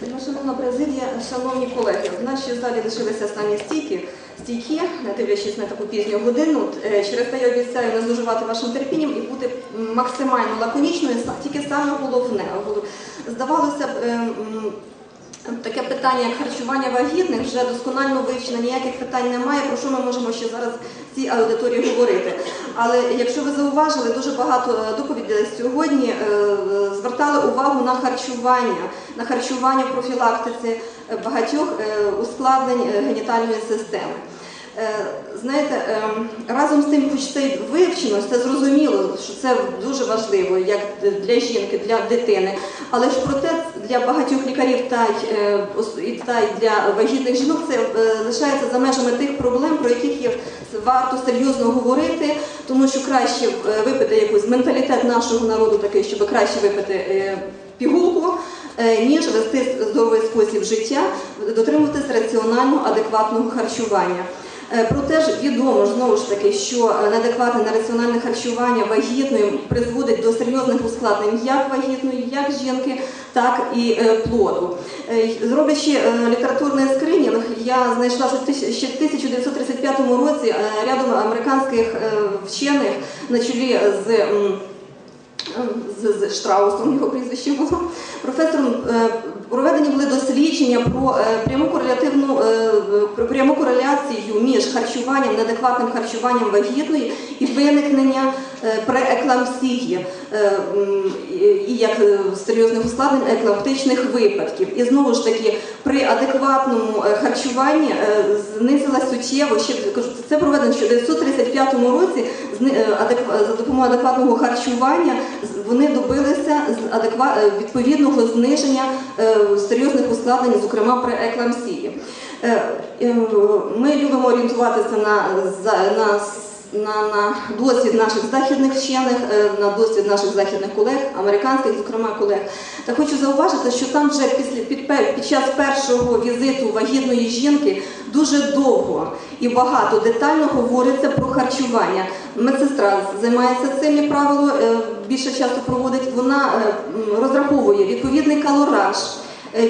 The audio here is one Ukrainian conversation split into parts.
Ну, Шановна президія, шановні колеги, в нашій залі лишилися останні стійки, стійки, дивлячись на таку пізню годину. Е, Через те я обіцяю не зловживати вашим терпінням і бути максимально лаконічною, тільки саме головне. Голов- Здавалося б, е, м, таке питання, як харчування вагітних, вже досконально вивчено, ніяких питань немає, про що ми можемо ще зараз цій аудиторії говорити. Але якщо ви зауважили, дуже багато е, доповідей сьогодні е, звертали увагу на харчування, на харчування профілактиці е, багатьох ускладнень генітальної системи. Е, Знаєте, е, разом з тим, хоч це й вивчено, це зрозуміло, що це дуже важливо як для жінки, для дитини. Але ж проте для багатьох лікарів та й, е, і та й для вагітних жінок це е, лишається за межами тих проблем, про яких є варто серйозно говорити, тому що краще випити якийсь менталітет нашого народу такий, щоб краще випити пігулку, ніж вести здоровий спосіб життя, дотримуватись раціонально адекватного харчування. Е, Проте ж відомо знову ж таки, що неадекватне нераціональне харчування вагітної призводить до серйозних ускладнень як вагітної, як жінки, так і е, плоду. Е, Зроблячи літературний скринінг, я знайшла що ще в 1935 році рядом американських вчених на чолі з. З, Штраусом, його прізвище було. Професором е, проведені були дослідження про е, пряму корелятивну е, про пряму кореляцію між харчуванням, неадекватним харчуванням вагітної і виникнення прееклампсії і- як серйозних ускладнень екламптичних випадків. І знову ж таки, при адекватному харчуванні е, знизила суттєво ще це проведено ще в 1935 році за допомогою адекватного харчування вони добилися е, відповідного зниження е, серйозних ускладнень, зокрема при еклампсії. Е, е, Ми любимо орієнтуватися на, на, на, на досвід наших західних вчених, е, на досвід наших західних колег, американських, зокрема колег. Та хочу зауважити, що там вже після під, під час першого візиту вагітної жінки дуже довго і багато детально говориться про харчування. Медсестра займається цим, як правило, е, більше часу проводить. Вона е, розраховує відповідний калораж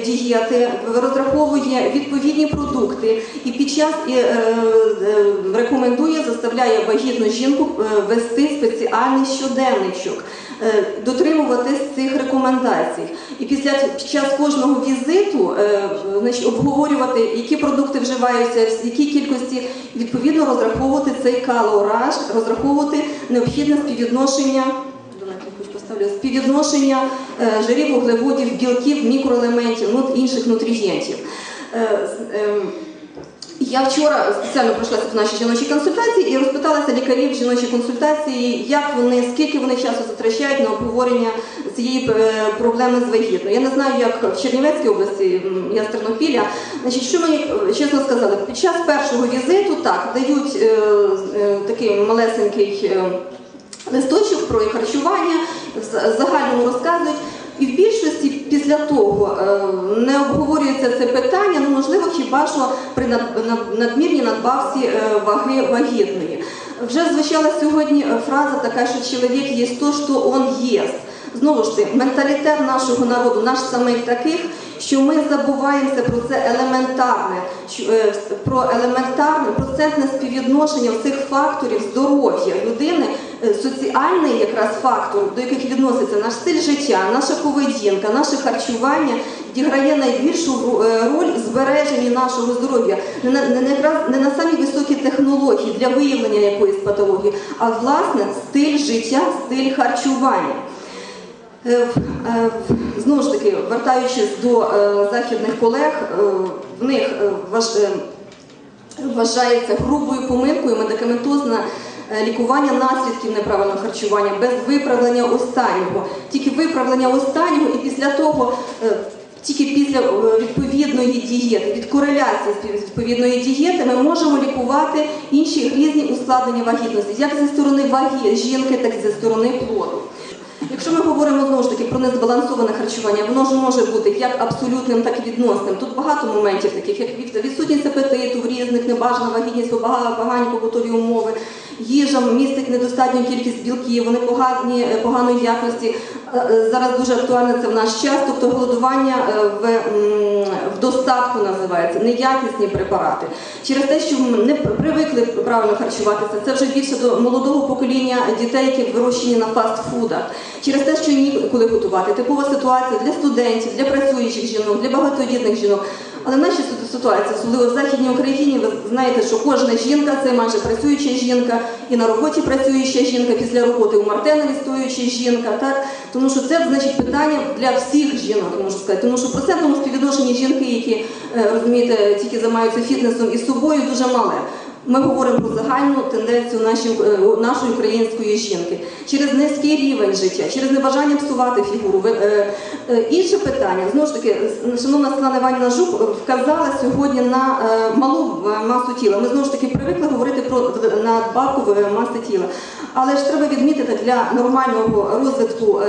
дієти, розраховує відповідні продукти і під час і, е, е, рекомендує, заставляє вагітну жінку е, вести спеціальний щоденничок, е, дотримуватись цих рекомендацій. І після під час кожного візиту е, значить, обговорювати, які продукти вживаються, в якій кількості, відповідно розраховувати цей калораж, розраховувати необхідне співвідношення. Поставлю співвідношення е, жирів, вуглеводів, білків, мікроелементів, ну, інших нутрієнтів. Е, ем, Я вчора спеціально пройшлася по нашій жіночій консультації і розпиталася лікарів жіночої консультації, як вони, скільки вони часу затрачають на обговорення цієї е, проблеми з вагітною. Я не знаю, як в Чернівецькій області, я з Тернопіля. Значить, що мені чесно сказали, під час першого візиту так дають е, е, такий малесенький. е, листочок про харчування, в загальному розказують. І в більшості після того е, не обговорюється це питання, ну можливо, хіба що при над- над- надмірній надбавці е, ваги вагітної. Вже звучала сьогодні фраза така, що чоловік є то, що он єст. Знову ж таки, менталітет нашого народу, наш самих таких, що ми забуваємося про це елементарне, е, про елементарне процентне співвідношення цих факторів здоров'я людини, соціальний якраз фактор, до яких відноситься наш стиль життя, наша поведінка, наше харчування, відіграє найбільшу е, роль в збереженні нашого здоров'я. Не на, самі високі технології для виявлення якоїсь патології, а власне стиль життя, стиль харчування. Е, е, Знову ж таки, вертаючись до е, західних колег, е, в них е, важ- е, вважається грубою помилкою медикаментозне е, лікування наслідків неправильного харчування без виправлення останнього. Тільки виправлення останнього і після того. е, Тільки після е, відповідної дієти, від кореляції з відповідної дієти, ми можемо лікувати інші різні ускладнення вагітності, як зі сторони ваги жінки, так і зі сторони плоду. Якщо ми говоримо знову ж таки про незбалансоване харчування, воно ж може бути як абсолютним, так і відносним. Тут багато моментів, таких як відсутність апетиту в різних, небажана вагітність, пога- погані побутові умови. Їжа містить недостатню кількість білків, вони погані, е, поганої якості. Е, е, Зараз дуже актуально це в наш час, тобто голодування е, в достатку називається, неякісні препарати. Через те, що не привикли правильно харчуватися, це вже більше до молодого покоління дітей, які вирощені на фастфудах. Через те, що ніколи готувати. Типова ситуація для студентів, для працюючих жінок, для багатодітних жінок. Але в нашій ситуації, особливо в Західній Україні, ви знаєте, що кожна жінка це майже працююча жінка, і на роботі працююча жінка, після роботи у Мартенові стоюча жінка, так? Тому що це значить питання для всіх жінок, можу сказати. Тому що в процентному співвідношенні жінки, які е, розумієте, тільки займаються фітнесом і собою, дуже мале. Ми говоримо про загальну тенденцію нашої, е, нашої української жінки через низький рівень життя, через небажання псувати фігуру. Е, е, Інше питання знову ж таки, шановна Світлана Іванівна Жук вказала сьогодні на малу масу тіла. Ми знову ж таки привикли говорити про надбавку маси тіла. Але ж треба відмітити для нормального розвитку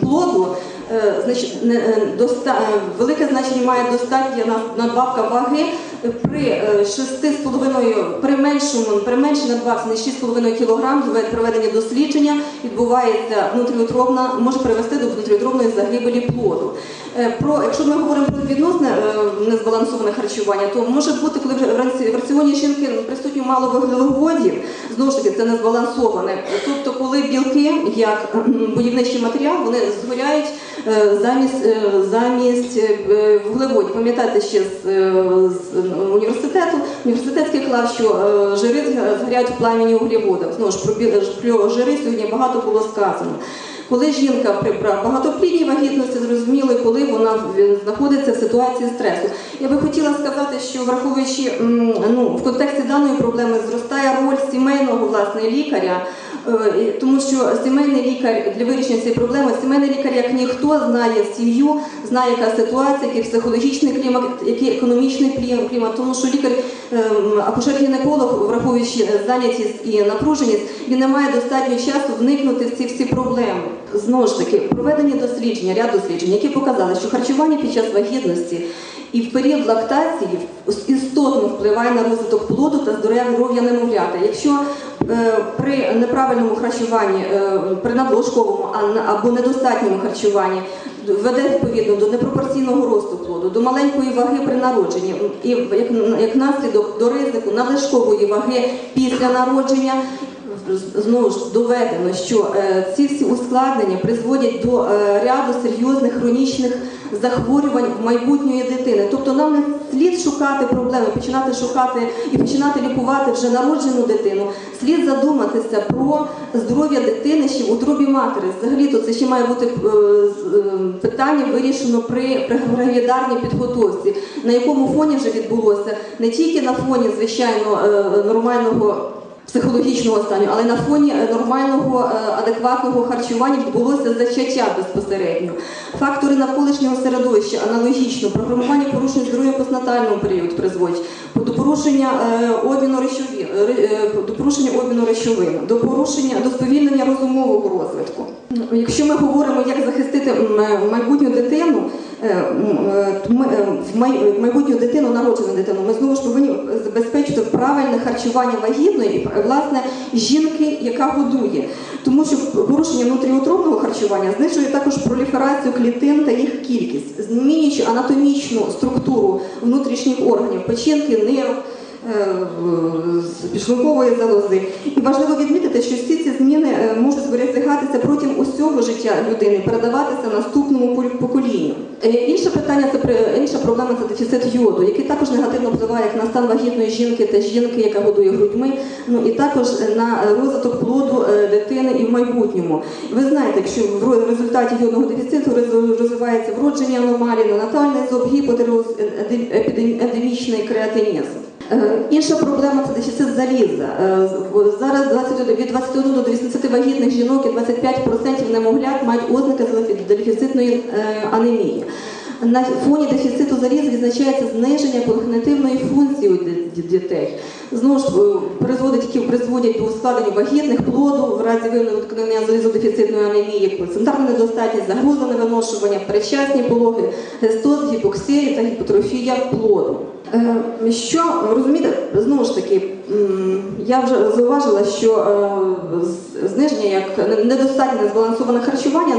плоду. Е, е, е, велике значення має достатня на- надбавка ваги при е, 6,5, при меншому, при меншій надбавці ніж 6,5 кг проведення дослідження відбувається внутріутробна, може привести до внутріутробної загибелі плоду. Про, якщо ми говоримо про відносне незбалансоване харчування, то може бути, коли в в раціоні жінки присутньо мало вуглеводів, знову ж таки це не збалансоване. Тобто, коли білки, як будівничий матеріал, вони згоряють замість, е, замість е, вуглеводів. Пам'ятаєте ще з, е, з е, університету, університетський клав, що е, жири згоряють в пламені углеводів. Знову ж про, жири сьогодні багато було сказано. Коли жінка при багатоплідній вагітності, зрозуміли, коли вона знаходиться в ситуації стресу. Я би хотіла сказати, що враховуючи ну, в контексті даної проблеми зростає роль сімейного власне лікаря, е, тому що сімейний лікар для вирішення цієї проблеми, сімейний лікар як ніхто знає сім'ю, знає, яка ситуація, який психологічний клімат, який економічний клім- клімат, тому що лікар ем, акушер-гінеколог, враховуючи е, зайнятість і напруженість, він не має достатньо часу вникнути в ці всі проблеми. Знову ж таки, проведені дослідження, ряд досліджень, які показали, що харчування під час вагітності і в період лактації істотно впливає на розвиток плоду та здоров'я немовляти. Якщо е, при неправильному харчуванні, е, при надлишковому а або недостатньому харчуванні веде відповідно до непропорційного росту плоду, до маленької ваги при народженні і як наслідок до ризику надлишкової ваги після народження. Знову ж доведено, що е, ці всі ускладнення призводять до е, ряду серйозних хронічних захворювань майбутньої дитини. Тобто нам не слід шукати проблеми, починати шукати і починати лікувати вже народжену дитину. Слід задуматися про здоров'я дитини ще в утробі матері. Взагалі то це ще має бути е, питання вирішено при, гравідарній підготовці, на якому фоні вже відбулося не тільки на фоні звичайно нормального. Психологічного стану, але на фоні е, нормального е, адекватного харчування відбулося зачаття безпосередньо. Фактори навколишнього середовища аналогічно, програмування порушень здоров'я в постнатальному періоді призводять до порушення е, обміну речовин, ре- до порушення обміну речовин, до порушення до сповільнення розумового розвитку. Якщо ми говоримо, як захистити майбутню дитину, е, е, е, майбутню дитину, народжену дитину, ми знову ж повинні забезпечити правильне харчування вагітної і власне жінки, яка годує. Тому що порушення внутріутробного харчування знижує також проліферацію клітин та їх кількість, змінюючи анатомічну структуру внутрішніх органів, печінки, нирок. Е, підшлункової залози. І важливо відмітити, що всі ці зміни е, можуть зберігатися протягом усього життя людини, передаватися наступному поколінню. Е, Інше питання це інша проблема це дефіцит йоду, який також негативно впливає як на стан вагітної жінки та жінки, яка годує грудьми, ну і також на розвиток плоду дитини і в майбутньому. Ви знаєте, якщо в результаті йодного дефіциту роз- розвивається вродження аномалії, ненатальний зоб, гіпотероз, ендем- епідем- ендемічний креатинізм. Е, Інша проблема це дефіцит заліза. Е, Зараз 20, від 21 до 80 вагітних жінок і 25% немовлят мають ознаки дефіцитної е, анемії. На фоні дефіциту заліза відзначається зниження когнитивної функції у ді- ді- дітей знову ж е, призводить, які призводять до ускладнень вагітних плоду в разі виникнення залізодефіцитної анемії, центральна недостатність, загроза невиношування, передчасні пологи, гестоз, гіпоксія та гіпотрофія плоду. Е, що розумієте, знову ж таки, я вже зауважила, що е, зниження як недостатнє збалансоване харчування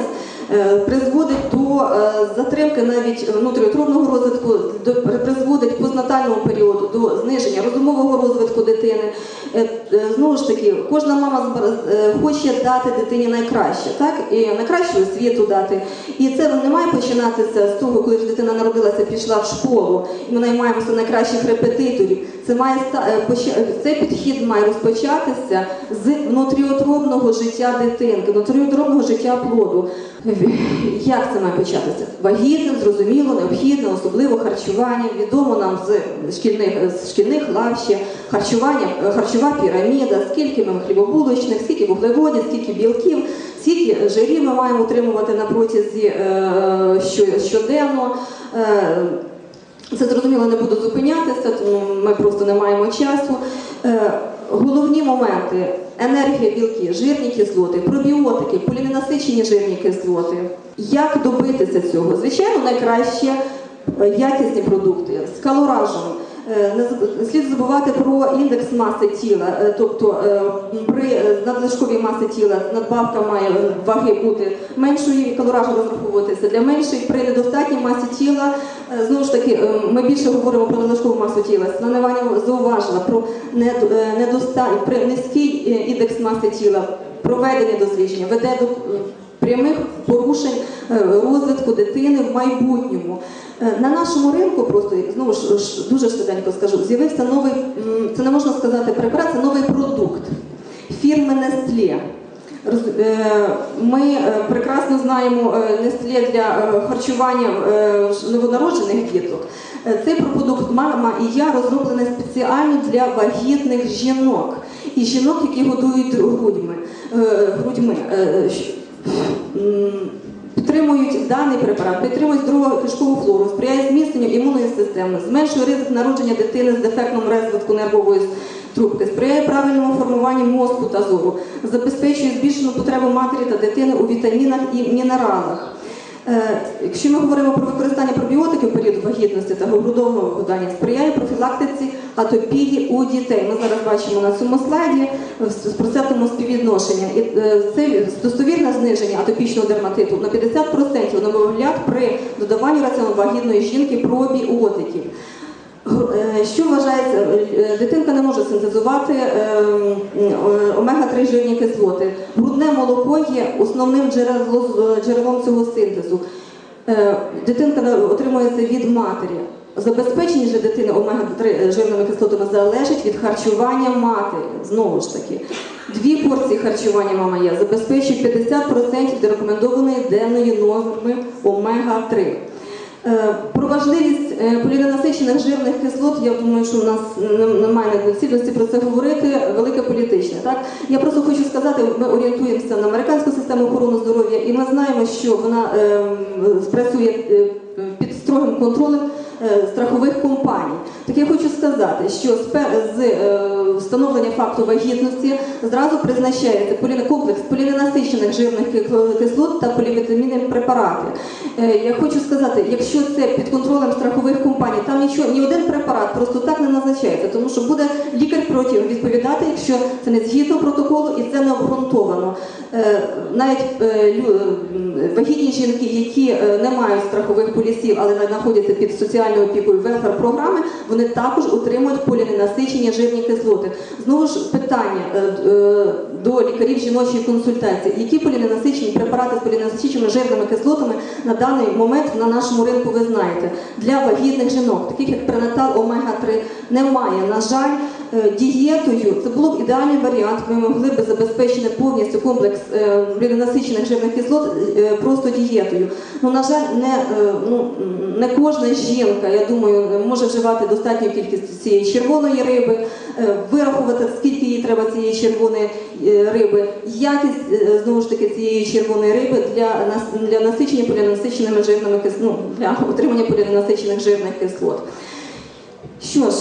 призводить до затримки навіть внутріутробного розвитку, призводить познатального періоду до зниження розумового розвитку дитини. Е, е, Знову ж таки, кожна мама е, хоче дати дитині найкраще, так і найкращу освіту дати. І це не має починатися з того, коли ж дитина народилася, пішла в школу, і ми наймаємося найкращих репетиторів. Це має цей підхід має розпочатися з внутріутробного життя дитинки, внутріутробного життя плоду. Як це має початися? Вагітним, зрозуміло, необхідне, особливо харчування. Відомо нам з шкільних з шкільних лав ще харчування, харчова піраміда, скільки ми хлібобулочних, скільки вуглеводів, скільки білків, скільки жирів ми маємо утримувати на протязі е, щоденно. Е, це зрозуміло не буду зупинятися, тому ми просто не маємо часу. Е, головні моменти: енергія, білки, жирні кислоти, пробіотики, поліненасичені жирні кислоти. Як добитися цього? Звичайно, найкраще якісні продукти з калоражем. Е, слід забувати про індекс маси тіла, Е, тобто е, при надлишковій масі тіла надбавка має ваги бути меншою, калоражем розраховуватися для меншої. При недостатній масі тіла знову ж таки ми більше говоримо про надлишкову масу тіла. Світлана Іванівна зауважила про нед- е, при низький індекс маси тіла. Проведення дослідження веде до прямих порушень е, розвитку дитини в майбутньому. Е, На нашому ринку просто знову ж дуже швиденько скажу, з'явився новий, це не можна сказати препарат, це новий продукт фірми Nestlé. Е, Ми прекрасно знаємо Nestlé для харчування новонароджених діток. Цей продукт мама і я розроблений спеціально для вагітних жінок і жінок, які годують грудьми. Грудьми. Підтримують даний препарат, підтримують здорову кишкову флору, сприяє зміцненню імунної системи, зменшує ризик народження дитини з дефектом розвитку нервової трубки, сприяє правильному формуванню мозку та зору, забезпечує збільшену потребу матері та дитини у вітамінах і мінералах. Е, Якщо ми говоримо про використання пробіотиків у період вагітності та грудового вигодання, сприяє профілактиці атопії у дітей. Ми зараз бачимо на цьому слайді в с- процентному співвідношенні. І е, це достовірне зниження атопічного дерматиту на 50% немовлят при додаванні раціону вагітної жінки пробіотиків. Е, Що вважається, е, дитинка не може синтезувати е, м, е, омега-3 жирні кислоти. Грудне молоко є основним джерелом цього синтезу. Дитинка отримує це від матері. Забезпечення же дитини омега-3 жирними кислотами залежить від харчування матері. Знову ж таки, дві порції харчування мама є забезпечує 50% рекомендованої денної норми омега-3. Е, Про важливість е, поліненасичених жирних кислот, я думаю, що у нас немає недоцільності про це говорити, велике політичне. Так? Я просто хочу сказати, ми орієнтуємося на американську систему охорони здоров'я, і ми знаємо, що вона е, спрацює е, під строгим контролем е, страхових компаній. Так я хочу сказати, що з, е, встановлення факту вагітності зразу призначається комплекс поліненасичених жирних кислот та полівітамінні препарати. Е, Я хочу сказати, якщо це під контролем страхових компаній, там нічого, ні один препарат просто так не назначається, тому що буде лікар проти відповідати, якщо це не згідно протоколу і це не обґрунтовано. Е, Навіть е, вагітні жінки, які е, не мають страхових полісів, але знаходяться під соціальною опікою велфер програми, вони також отримують поліненасичення жирні кислоти. Знову ж питання е, е, до лікарів жіночої консультації, які поліненасичені препарати з поліненасиченими жирними кислотами на даний момент на нашому ринку ви знаєте для вагітних жінок, таких як пренатал омега-3, немає. На жаль, дієтою це було б ідеальний варіант. Ми могли б забезпечити повністю комплекс е, поліненасичених жирних кислот е, просто дієтою. Ну на жаль, не, е, ну, не кожна жінка, я думаю, може вживати достатню кількість цієї червоної риби, е, вирахувати, скільки їй треба цієї червоної е, риби, якість е, знову ж таки цієї червоної риби для для насичення поліненасиченими жирними кис- ну, для отримання поліненасичених жирних кислот. Що ж,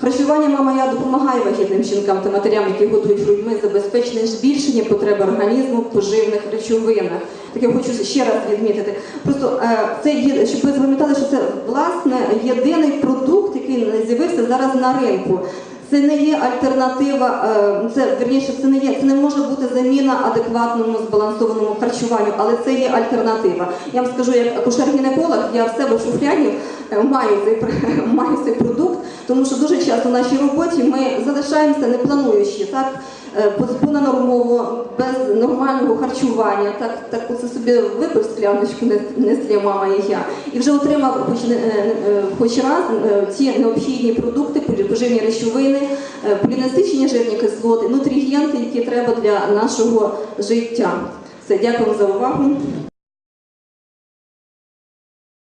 харчування мама я допомагає вагітним жінкам та матерям, які готують грудьми, забезпечення збільшення потреби організму в поживних речовинах. Так я хочу ще раз відмітити. Просто е, це є, щоб ви запам'ятали, що це власне єдиний продукт, який з'явився зараз на ринку. Це не є альтернатива, е, це верніше, це не є, це не може бути заміна адекватному збалансованому харчуванню, але це є альтернатива. Я вам скажу, як акушер-гінеколог, я в себе в шуфляді е, маю цей маю цей продукт, Тому що дуже часто в нашій роботі ми залишаємося не плануючи, так, понанормово, без нормального харчування, так, так оце собі випив скляночку Нестле мама і я, і вже отримав хоч, не- е, е, хоч раз е, ці необхідні продукти, поживні речовини, е, полінасичені жирні кислоти, нутрієнти, які треба для нашого життя. Все, дякую за увагу.